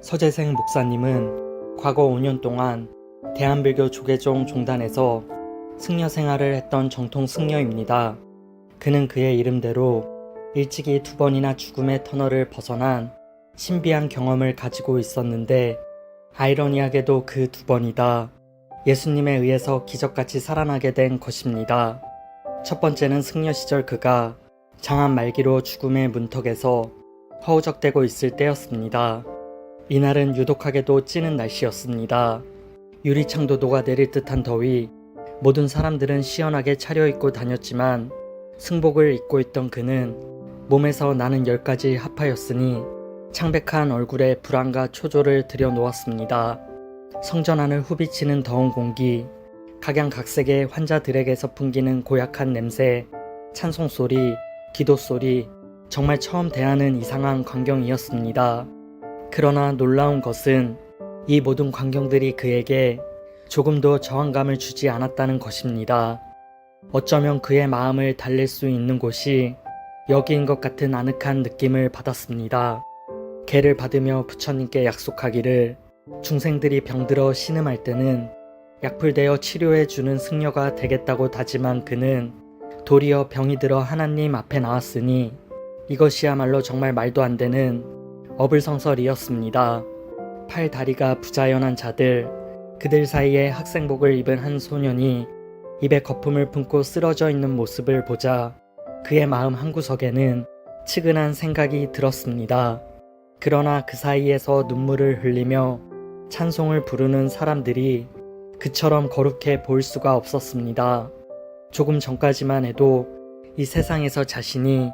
서재생 목사님은 과거 5년 동안 대한불교 조계종 종단에서 승려 생활을 했던 정통 승려입니다. 그는 그의 이름대로 일찍이 두 번이나 죽음의 터널을 벗어난 신비한 경험을 가지고 있었는데 아이러니하게도 그 두 번이다 예수님에 의해서 기적같이 살아나게 된 것입니다. 첫 번째는 승려 시절 그가 장암 말기로 죽음의 문턱에서 허우적대고 있을 때였습니다. 이날은 유독하게도 찌는 날씨였습니다. 유리창도 녹아내릴 듯한 더위, 모든 사람들은 시원하게 차려입고 다녔지만 승복을 입고 있던 그는 몸에서 나는 열까지 합하였으니 창백한 얼굴에 불안과 초조를 들여놓았습니다. 성전 안을 후비치는 더운 공기, 각양각색의 환자들에게서 풍기는 고약한 냄새, 찬송 소리, 기도 소리, 정말 처음 대하는 이상한 광경이었습니다. 그러나 놀라운 것은 이 모든 광경들이 그에게 조금도 저항감을 주지 않았다는 것입니다. 어쩌면 그의 마음을 달랠 수 있는 곳이 여기인 것 같은 아늑한 느낌을 받았습니다. 개를 받으며 부처님께 약속하기를 중생들이 병들어 신음할 때는 약불되어 치료해 주는 승려가 되겠다고 다짐한 그는 도리어 병이 들어 하나님 앞에 나왔으니 이것이야말로 정말 말도 안 되는 어불성설이었습니다. 팔 다리가 부자연한 자들, 그들 사이에 학생복을 입은 한 소년이 입에 거품을 품고 쓰러져 있는 모습을 보자 그의 마음 한구석에는 치근한 생각이 들었습니다. 그러나 그 사이에서 눈물을 흘리며 찬송을 부르는 사람들이 그처럼 거룩해 보일 수가 없었습니다. 조금 전까지만 해도 이 세상에서 자신이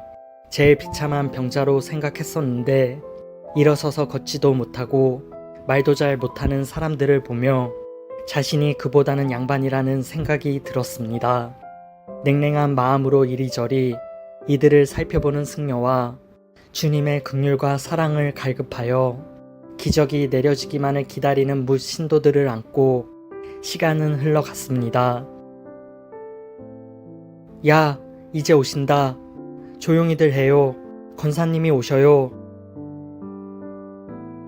제일 비참한 병자로 생각했었는데 일어서서 걷지도 못하고 말도 잘 못하는 사람들을 보며 자신이 그보다는 양반이라는 생각이 들었습니다. 냉랭한 마음으로 이리저리 이들을 살펴보는 승려와 주님의 극률과 사랑을 갈급하여 기적이 내려지기만을 기다리는 무 신도들을 안고 시간은 흘러갔습니다. 야, 이제 오신다. 조용히들 해요. 권사님이 오셔요.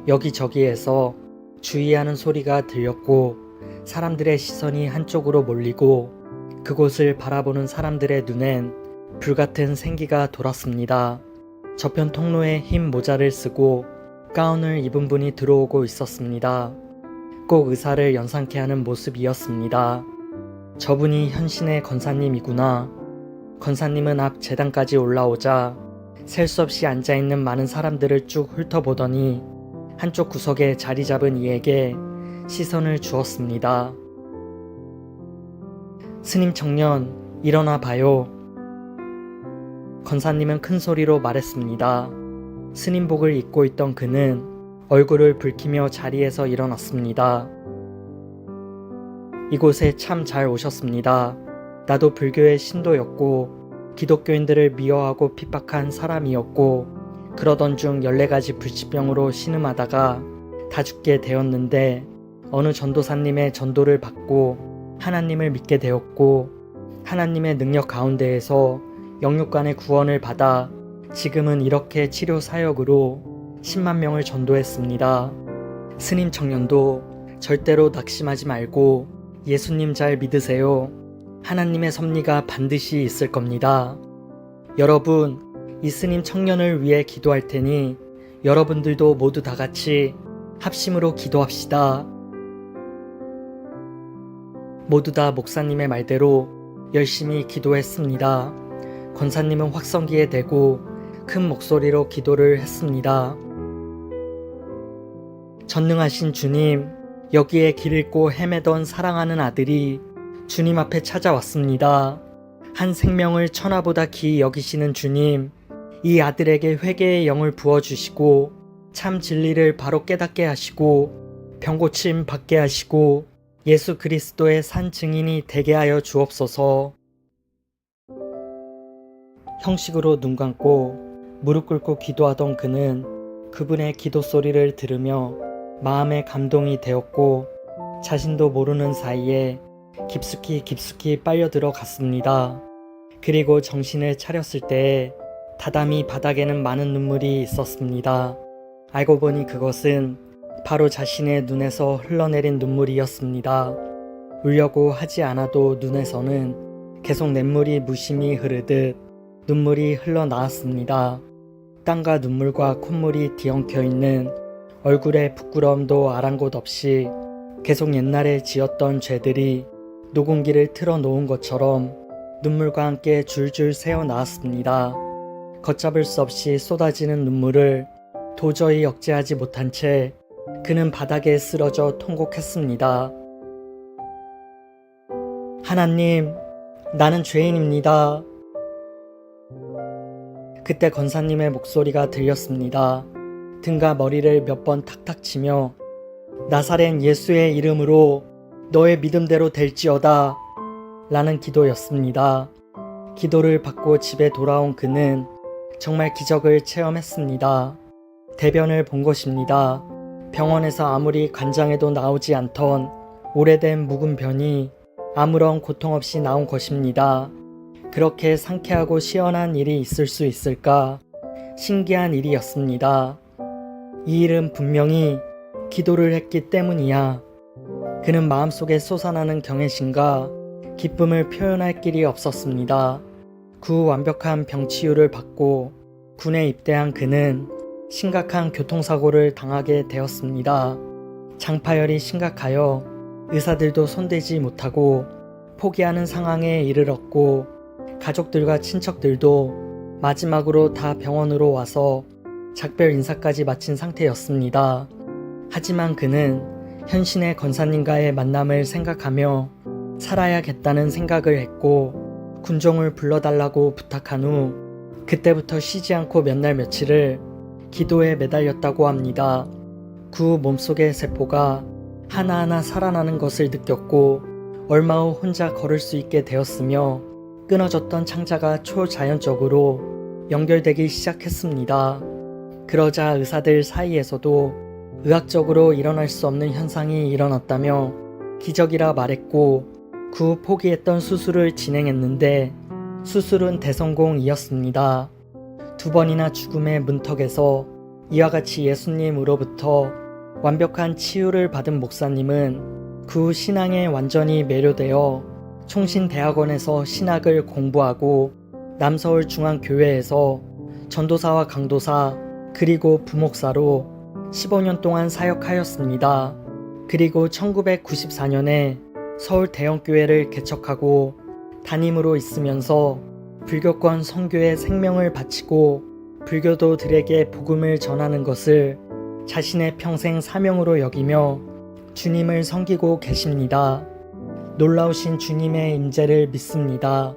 여기저기에서 주의하는 소리가 들렸고 사람들의 시선이 한쪽으로 몰리고 그곳을 바라보는 사람들의 눈엔 불같은 생기가 돌았습니다. 저편 통로에 흰 모자를 쓰고 가운을 입은 분이 들어오고 있었습니다. 꼭 의사를 연상케 하는 모습이었습니다. 저분이 현신의 건사님이구나. 건사님은 앞 재단까지 올라오자 셀 수 없이 앉아있는 많은 사람들을 쭉 훑어보더니 한쪽 구석에 자리 잡은 이에게 시선을 주었습니다. 스님 청년, 일어나 봐요. 건사님은 큰 소리로 말했습니다. 스님복을 입고 있던 그는 얼굴을 붉히며 자리에서 일어났습니다. 이곳에 참 잘 오셨습니다. 나도 불교의 신도였고 기독교인들을 미워하고 핍박한 사람이었고 그러던 중 14가지 불치병으로 신음하다가 다 죽게 되었는데 어느 전도사님의 전도를 받고 하나님을 믿게 되었고 하나님의 능력 가운데에서 영육간의 구원을 받아 지금은 이렇게 치료 사역으로 10만 명을 전도했습니다. 스님 청년도 절대로 낙심하지 말고 예수님 잘 믿으세요. 하나님의 섭리가 반드시 있을 겁니다. 여러분, 이 스님 청년을 위해 기도할 테니 여러분들도 모두 다 같이 합심으로 기도합시다. 모두 다 목사님의 말대로 열심히 기도했습니다. 권사님은 확성기에 대고 큰 목소리로 기도를 했습니다. 전능하신 주님, 여기에 길 잃고 헤매던 사랑하는 아들이 주님 앞에 찾아왔습니다. 한 생명을 천하보다 귀히 여기시는 주님, 이 아들에게 회개의 영을 부어주시고 참 진리를 바로 깨닫게 하시고 병고침 받게 하시고 예수 그리스도의 산 증인이 되게 하여 주옵소서. 형식으로 눈 감고 무릎 꿇고 기도하던 그는 그분의 기도 소리를 들으며 마음에 감동이 되었고 자신도 모르는 사이에 깊숙이 깊숙이 빨려 들어갔습니다. 그리고 정신을 차렸을 때에 다담이 바닥에는 많은 눈물이 있었습니다. 알고 보니 그것은 바로 자신의 눈에서 흘러내린 눈물이었습니다. 울려고 하지 않아도 눈에서는 계속 냇물이 무심히 흐르듯 눈물이 흘러나왔습니다. 땀과 눈물과 콧물이 뒤엉켜 있는 얼굴에 부끄러움도 아랑곳 없이 계속 옛날에 지었던 죄들이 녹음기를 틀어 놓은 것처럼 눈물과 함께 줄줄 새어 나왔습니다. 걷잡을 수 없이 쏟아지는 눈물을 도저히 억제하지 못한 채 그는 바닥에 쓰러져 통곡했습니다. 하나님, 나는 죄인입니다. 그때 권사님의 목소리가 들렸습니다. 등과 머리를 몇 번 탁탁 치며 나사렛 예수의 이름으로 너의 믿음대로 될지어다 라는 기도였습니다. 기도를 받고 집에 돌아온 그는 정말 기적을 체험했습니다. 대변을 본 것입니다. 병원에서 아무리 간장에도 나오지 않던 오래된 묵은 변이 아무런 고통 없이 나온 것입니다. 그렇게 상쾌하고 시원한 일이 있을 수 있을까? 신기한 일이었습니다. 이 일은 분명히 기도를 했기 때문이야. 그는 마음속에 솟아나는 경외심과 기쁨을 표현할 길이 없었습니다. 그 완벽한 병치유를 받고 군에 입대한 그는 심각한 교통사고를 당하게 되었습니다. 장파열이 심각하여 의사들도 손대지 못하고 포기하는 상황에 이르렀고 가족들과 친척들도 마지막으로 다 병원으로 와서 작별 인사까지 마친 상태였습니다. 하지만 그는 현신의 권사님과의 만남을 생각하며 살아야겠다는 생각을 했고 군종을 불러달라고 부탁한 후 그때부터 쉬지 않고 몇 날 며칠을 기도에 매달렸다고 합니다. 그 몸속의 세포가 하나하나 살아나는 것을 느꼈고 얼마 후 혼자 걸을 수 있게 되었으며 끊어졌던 창자가 초자연적으로 연결되기 시작했습니다. 그러자 의사들 사이에서도 의학적으로 일어날 수 없는 현상이 일어났다며 기적이라 말했고 그후 포기했던 수술을 진행했는데 수술은 대성공이었습니다. 두 번이나 죽음의 문턱에서 이와 같이 예수님으로부터 완벽한 치유를 받은 목사님은 그후 신앙에 완전히 매료되어 총신대학원에서 신학을 공부하고 남서울 중앙교회에서 전도사와 강도사 그리고 부목사로 15년 동안 사역하였습니다. 그리고 1994년에 서울 대형교회를 개척하고 담임으로 있으면서 불교권 선교에 생명을 바치고 불교도들에게 복음을 전하는 것을 자신의 평생 사명으로 여기며 주님을 섬기고 계십니다. 놀라우신 주님의 임재를 믿습니다.